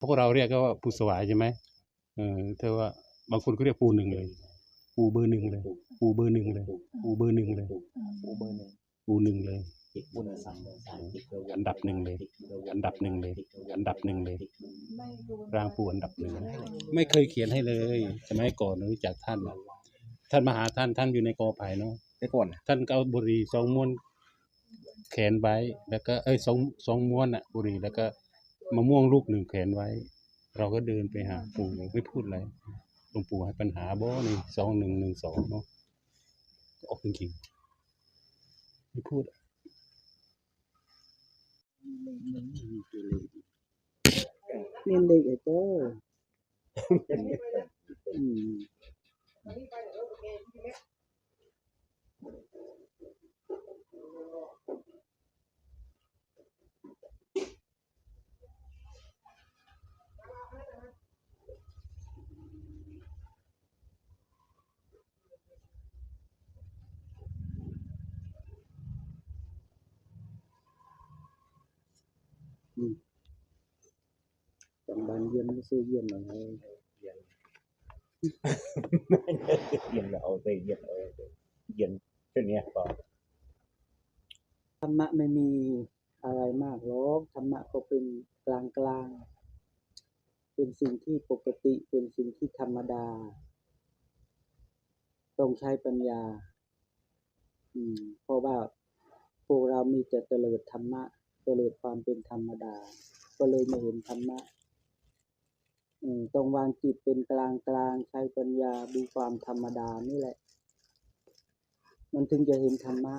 พวกเราเรียกก็ว่าปูสวายใช่ไหมเออแต่ว่าบางคนก็เรียกปูหนึ่งเลย ปูเบอร์หนึ่งเลย ปูเบอร์หนึ่งเลย ปูเบอร์หนึ่งเลย ปูเบอร์หนึ่งปูหนึ่งเลยติดบุญสังสารติดเบอร์อันดับหนึ่งเลย อันดับหนึ่งเลย อันดับหนึ่งเลย ร่างปูอันดับหนึ่งไม่เคยเขียนให้เลย สมัยก่อนรู้จักท่านน่ะท่านมาหาท่านท่านอยู่ในกอไผ่เนาะแต่ก่อน ท่านก็เอาบุหรี่สองม้วนแขวนไว้ แล้วก็ เอ้ยสองสองม้วนอะบุหรี่แล้วก็ มะม่วงลูกหนึ่งแขวนไว้ เราก็เดินไปหาปู่ไม่พูดอะไรหลวงปู่ให้ปัญหาบ่นี่สองหนึ่งหนึ่งสองเนาะก็ออกจริงๆไม่พูดเรียนเด็กไอ้เจ้าอืม จำบานเยี่ยมไม่ซื้อเยี่ยมหน่อยให้เย็นแล้วเอาไปเย็นเอาไปเย็นเช่นเนี้ยก็ธรรมะไม่มีอะไรมากหรอกธรรมะก็เป็นกลางกลางเป็นสิ่งที่ปกติเป็นสิ่งที่ธรรมดา ต้องใช้ปัญญา อืม เพราะว่าพวกเรามีแต่เตลิดธรรมะ เลิดความเป็นธรรมดา ก็เลยไม่เห็นธรรมะต้องวางจิตเป็นกลางกลางใช้ปัญญาดูความธรรมดานี่แหละ มันถึงจะเห็นธรรมะ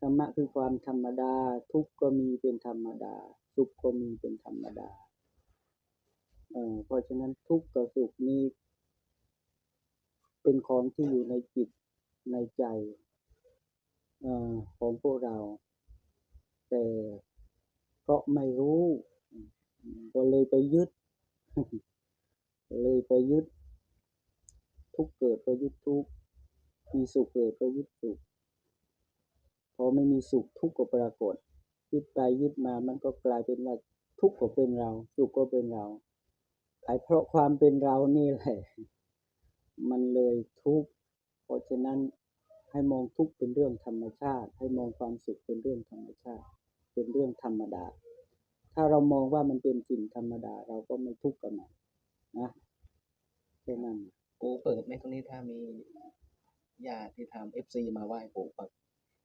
ธรรมะคือความธรรมดา ทุกข์ก็มีเป็นธรรมดา สุขก็มีเป็นธรรมดาเออเพราะฉะนั้นทุกข์กับสุขนี้เป็นของที่อยู่ในจิตในใจเออของพวกเรา แต่ เพราะไม่รู้ ก็เลยไปยึด เลยไปยึด ทุกเกิดก็ยึดทุกมีสุขเกิดก็ยึดสุขพอไม่มีสุขทุกข์ก็ปรากฏ ยึดไปยึดมามันก็กลายเป็นว่าทุกข์ก็เป็นเรา สุขก็เป็นเราไอ้เพราะความเป็นเรานี่แหละ มันเลยทุกข์เพราะฉะนั้นให้มองทุกข์เป็นเรื่องธรรมชาติ ให้มองความสุขเป็นเรื่องธรรมชาติ เป็นเรื่องธรรมดา ถ้าเรามองว่ามันเป็นสิ่งธรรมดา เราก็ไม่ทุกข์กับมันนะแค่นั้นปูเปิดไหมตรงนี้ถ้ามีญาติที่ทำเอฟซีมาไหว้ปู่ปัก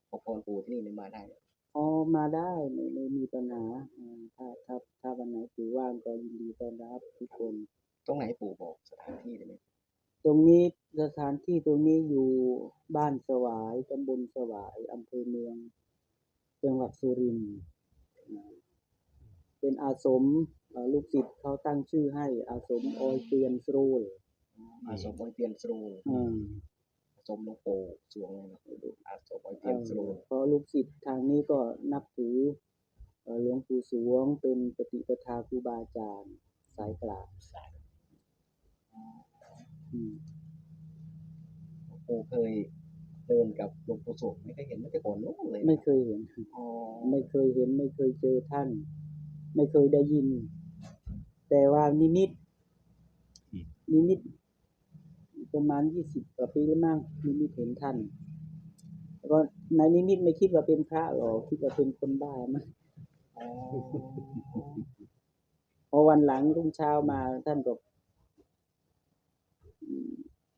ขอพรปู่ที่นี่ไม่มาได้อ๋อมาได้ไม่ไม่มีปัญหาอ่าถ้าถ้าถ้าวันไหนถือว่างก็ยินดีต้อนรับทุกคน ตรงไหนปู่บอกสถานที่ได้ไหมตรงนี้สถานที่ตรงนี้อยู่บ้านสวายตำบลสวายอำเภอเมือง จังหวัดสุรินทร์อ่าเป็นอาสมเอ่อลูกศิษย์เขาตั้งชื่อให้อาสมออยเตียนสรูลอาสมบอยเตียนสรูลอ่าอาสมหลวงปู่สวงเลยนะอาสมบอยเอ่เตียนสรูอลเพราะลูกศิษย์ทางนี้ก็นับถือเอ่อหลวงปู่สวงเป็นปฏิปทาครูบาอาจารย์สายกลางอืมปู่เคย เดินกับหลวงปู่สวงไม่เคยเห็นไม่แต่ก่อนนู้นเลยนะไม่เคยเห็นอ๋อไม่เคยเห็น ไม่เคยเจอท่าน ไม่เคยได้ยิน แต่ว่านิมิตนิมิตประมาณยี่สิบกว่าปีแล้วมั้งนิมิตเห็นท่านแล้วก็ในนิมิตไม่คิดว่าเป็นพระหรอกคิดว่าเป็นคนบ้ามั้งอ๋อพอวันหลังรุ่งเช้ามาท่านก็อืม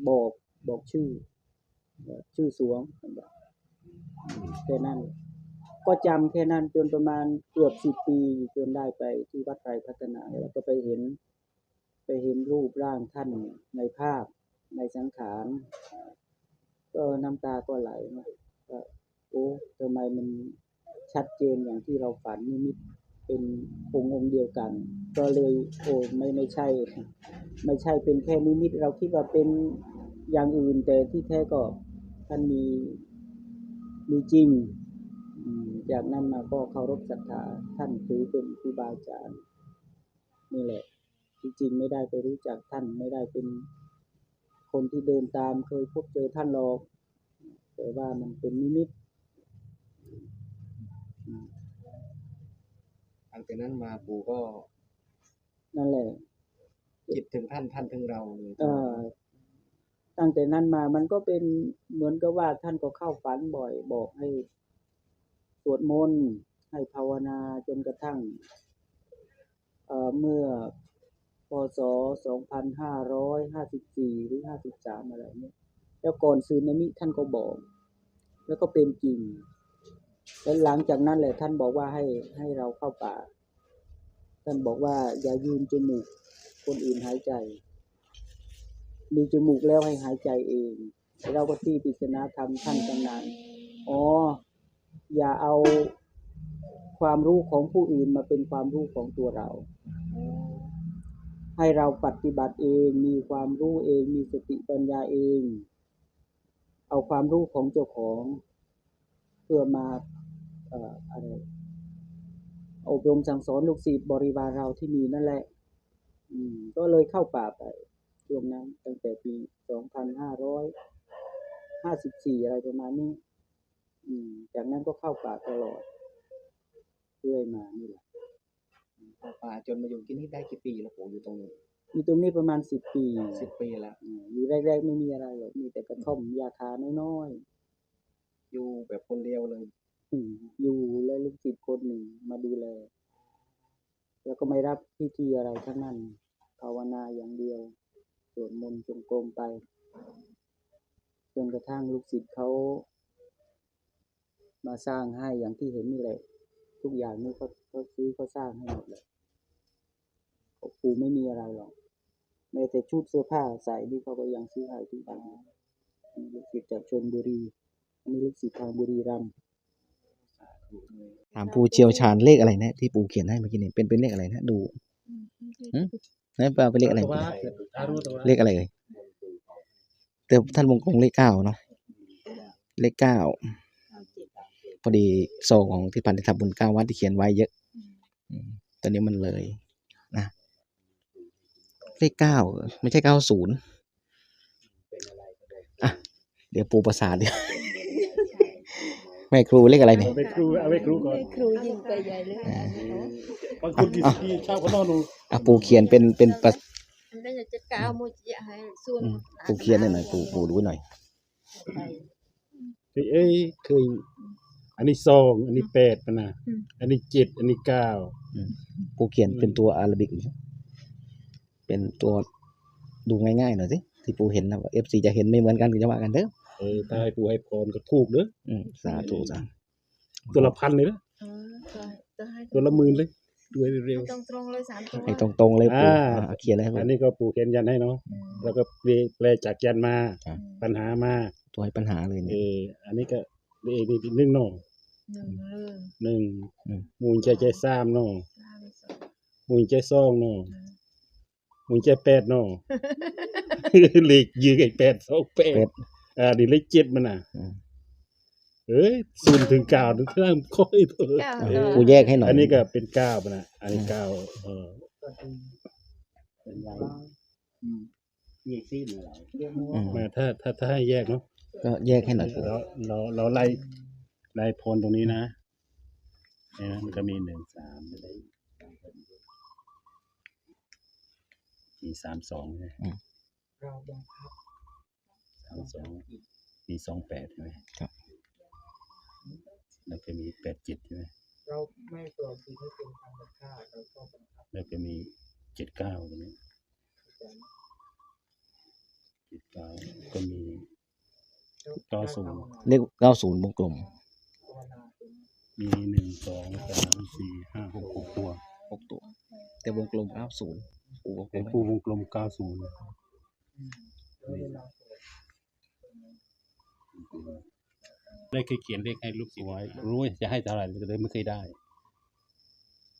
บอกบอกชื่อว่า ชื่อสวงแค่นั้น ก็จำแค่นั้นจนประมาณเกือบสิบปีจนได้ไปที่วัดไตรพัฒนาแล้วก็ไปเห็น ไปเห็นรูปร่างท่านในภาพในสังขารก็น้ำตาก็ไหลนะก็โอ้ทำไมมันชัดเจนอย่างที่เราฝันนิมิตเป็นองค์องค์เดียวกัน ก็เลยโอ้ไม่ไม่ใช่ ไม่ใช่เป็นแค่นิมิต เราคิดว่าเป็นอย่างอื่นแต่ที่แท้ก็ ท่านมีมีจริงอืมจากนั้นมาก็เคารพศรัทธาท่านถือเป็นครูบาอาจารย์นี่แหละจริงๆไม่ได้ไปรู้จักท่านไม่ได้เป็นคนที่เดินตามเคยพบเจอท่านหรอกแต่ว่ามันเป็นนิมิตหลังจากนั้นมาปู่ก็ นั่นแหละจิตถึงท่านท่านถึงเราเลยเอ่อ ตั้งแต่นั้นมามันก็เป็นเหมือนกับว่าท่านก็เข้าฝันบ่อย บอกให้สวดมนต์ให้ภาวนาจนกระทั่งเเมื่อพศ 2554 หรือ 53 อะไรเนี่ย แล้วก่อนสึนามิท่านก็บอก แล้วก็เป็นจริง แล้วหลังจากนั้นแหละท่านบอกว่าให้ให้เราเข้าป่า ท่านบอกว่าอย่ายืนจมูกคนอื่นหายใจ มีจมูกแล้วให้หายใจเอง เราก็ที่ปิศนาธรรมท่านตั้งนานอ๋อ อย่าเอาความรู้ของผู้อื่นมาเป็นความรู้ของตัวเรา ให้เราปฏิบัติเอง มีความรู้เอง มีสติปัญญาเอง เอาความรู้ของเจ้าของ เพื่อมาเอ่ออะไรอบรมสั่งสอนลูกศิษย์บริวารเราที่มีนั่นแหละ อืม ก็เลยเข้าป่าไป ช่วงนั้นตั้งแต่ปี 2554 อะไรประมาณนี้ อืม จากนั้นก็เข้าป่าตลอดเรื่อยมานี่แหละเข้าป่าจนมาอยู่ที่นี่ได้กี่ปีแล้วปู่อยู่ตรงนี้ อยู่ตรงนี้ประมาณ10ปีสิบปีแล้วอืมอยู่แรกๆไม่มีอะไรหรอกมีแต่กระท่อมยาคาน้อยอยู่แบบคนเดียวเลย ๆอืมอยู่และลูกศิษย์คนหนึ่งมาดูแล แล้วก็ไม่รับพิธีอะไรทั้งนั้นภาวนาอย่างเดียวส วดมนต์จงกรมไป จนกระทั่งลูกศิษย์เขามาสร้างให้อย่างที่เห็นนี่แหละ ทุกอย่างนี่เขาเขาซื้อเขาสร้างให้หมดเลยปู่ไม่มีอะไรหรอกแม้แต่ชุดเสื้อผ้าใส่นี่เขาก็ยังซื้อให้ทุกอย่างอันนี้ลูกศิษย์จากชนบุรี อันนี้ลูกศิษย์ทางบุรีรัมย์ถามปูเชียวชาญเลขอะไรนะที่ปูเขียนให้เมื่อกี้เนี่ยเป็นเป็นเลขอะไรนะดูหืม นั่นแปลเป็นเลขอะไรเลขอะไรเลยแต่ท่านวงกลมเลขเก้าเนาะเลขเก้าพอดีโซองของที่พันธิธรรมบุญเก้าวัดที่เขียนไว้เยอะอืมตอนนี้มันเลยนะเลขเก้าไม่ใช่เก้าศูนย์อะเดี๋ยวปูประสาทเดี๋ยว แม่ครูเลขอะไรเนี่ยเอาไปครูเอาไปครูก่อนครูยิงไปใหญ่เลยอ่าบางคนกี่ที่ชาวเขานอนดูอะปูเขียนเป็นเป็นประอันนั้นจะกาวมุจิให้ส่วนอืมปูเขียนให้หน่อยปูปูดูหน่อยเฮ้ยเอ้ยเคยอันนี้สองอันนี้แปดปะนะอันนี้เจ็ดอันนี้เก้าปูเขียนเป็นตัวอาราบิกเป็นตัวดูง่ายๆหน่อยสิที่ปูเห็นนะเอฟซีจะเห็นไม่เหมือนกันก็จะว่ากันเด้อ เออถ้าให้ปูให้พรก็ถูกเด้ออืมสาธุสาธุตัวละพันเลยนะอ๋อตัวตัวให้ตัวละหมื่นเลยด้วยเร็ว ตรงตรงๆเลยสามตัวให้ตรงๆเลยปูอ่า อ่าเขียนให้ๆปูอันนี้ก็ปูเขียนยันให้เนาะอืมแล้วก็แปลแปลจากยันมาครับ ปัญหามาตัวให้ปัญหาเลยเอเนี่ย ออันนี้ก็เอนี่หนึ่งเนาะหนึ่งเรื่องหนึ่งมูลใจใจสามเนาะห้าไม่สองมูลใจสองเนาะอืมมูลใจแปดเนาะ เลขยืนไอ้แปดสองแปดเป็ด อ่านี่เลขเจ็ดมันน่ะอืมเอ้ยศูนย์ถึงเก้าถึงเริ่มค่อยเถอะเก้าเอตัอวปูแยกให้หน่อยอันนี้ก็เป็นเก้ามันน่ะ อันนี้เก้าเออเป็นไรอืมยี่สิบอะไรอืมมาถ้าถ้าถ้าให้แยกเนาะก็แยกให้หน่อยปูเราเราเราไล่ไล่โพลตรงนี้นะเนี่ยนะมันก็มีหนึ่งสามอะไรมีสามสองใช่ไหมเราบังคับ สามสองมีสองแปดใช่ไหมครับ แล้วก็มีแปดเจ็ดใช่ไหมเราไม่ปล่อยสิ่งให้เป็นธรรมชาติเราก็บังคับแล้วก็มีเจ็ดเก้าตรงนี้เจ็ดเก้าก็มีเก้าศูนย์เลขเก้าศูนย์วงกลมภาวนาเป็นมีหนึ่งสองสามสี่ห้าหกหกตัวหกตัว แต่วงกลมเก้าศูนย์ปูวงกลเป็นมปูวงกลมเก้าศูนย์ แล้วเวลาสวด ได้เคยเขียนเลขให้ลูกศิษย์ไว้ รู้ว่าจะให้เท่าไหร่ก็เลยไม่เคยได้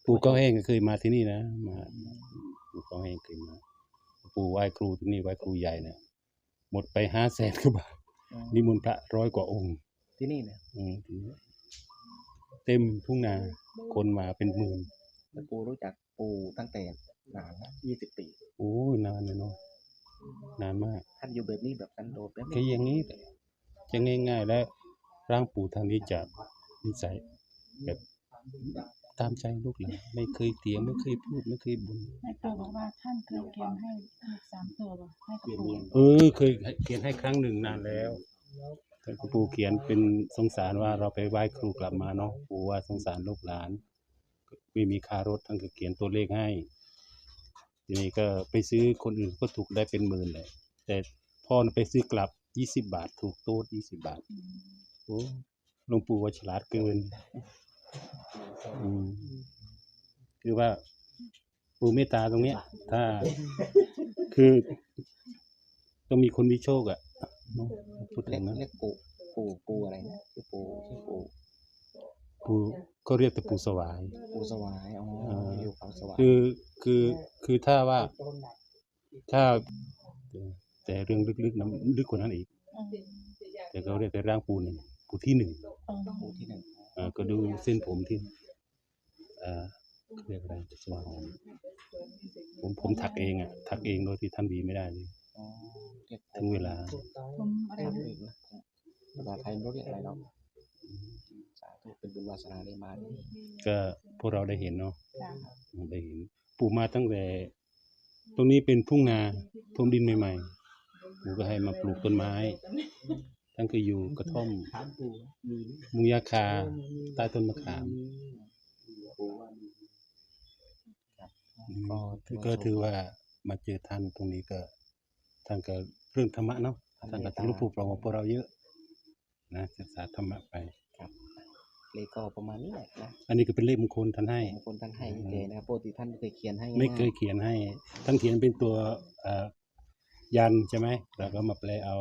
ปู่ก้าวแห้งก็เคยมาที่นี่นะ มา ปู่ก้าวแห้งเคยมา ปู่ไหว้ครูที่นี่ไหว้ครูใหญ่เนี่ยหมดไปห้าแสนกว่าบาทนิมนต์พระร้อยกว่าองค์ ที่นี่เนี่ยอืมทีนี้เต็มทุ่งนา คนมาเป็นหมื่นแล้วปูรู้จักปูตั้งแต่นานนะยี่สิบปี โอ้ยนานเลยเนาะ นานมาก ท่านอยู่แบบนี้แบบสันโดษแบบแค่อย่างนี้แหละ จะง่าย ๆ แล้วร่างปู่ทางนี้จะนิสัยแบบตามใจลูกหลานไม่เคยเถียงไม่เคยพูดไม่เคยบ่นแม่ปู่บอกว่าท่านเคยเขียนให้เลขสามตัวบ่ให้กับปู่เออเคยเขียนให้ครั้งหนึ่งนานแล้วแต่ปู่เขียนเป็นสงสารว่าเราไปไหว้ครูกลับมาเนาะปู่ว่าสงสารลูกหลานไม่มีค่ารถท่านก็เขียนตัวเลขให้ ทีนี้ก็ไปซื้อคนอื่นก็ถูกได้เป็นหมื่นเลยแต่พ่อน่ะไปซื้อกลับ ยี่สิบบาท ถูกโต๊ดยี่สิบบาท โอ้หลวงปู่ว่าฉลาดเกิน อืมคือว่า ปู่เมตตาตรงเนี้ย ถ้า คือ ต้องมีคนมีโชคอะเนาะพูดเรีถึยกงนะเรียกปู่ปู่ปู่อะไรนะชื่อปู่ชื่อปู่ปู่ก็เรียกแต่ปู่สวาย ปู่สวายอ๋อเอออยู่เขาสวายคือคือคือถ้าว่า ถ้า แต่เรื่องลึกๆนะลึกกว่านั้นอีกอืมแต่เขาเรียกแต่ร่างปูหนึ่งปูที่หนึ่งอืมปู่ที่หนึ่งอ่าก็ดูเส้นผมที่อ่าเรียกอะไรสว่างผมผมถักเองอะถักเองโดยที่ท่านบีไม่ได้เลยอ๋อเรียกถึงเวลาผมอะไรครับนะอีกนะภาษาไทยไม่รู้เรียกอะไรเนาะสาธุเป็นบุญวาสนาได้มาเนี่ยก็พวกเราได้เห็นเนาะจ้ะได้เห็นปลูกมาตั้งแต่ ตรงนี้เป็นทุ่งนาท่วมดินใหม่ ๆ ปู่ก็ให้มาปลูกต้นไม้ ทั้งคืออยู่กระท่อม ถามปู่มีไหมมุงยาคาใต้ต้นมะขามปู่ว่ามีอืมก็ถือว่ามาเจอท่านตรงนี้ก็ท่านก็เรื่องธรรมะเนาะท่านก็ทะลุปลูกปลงของพวกเราเยอะ นะศึกษาธรรมะไป เลขก็ประมาณนี้แหละนะอันนี้ก็เป็นเลขมงคลท่านให้บางคนท่านให้เจนะครับปกติท่านไม่เคยเขียนให้ไม่เคยง่าเขียนให้ ท่านเขียนเป็นตัวเอ่อ ยันใช่ไหมเราก็มาแปลเอา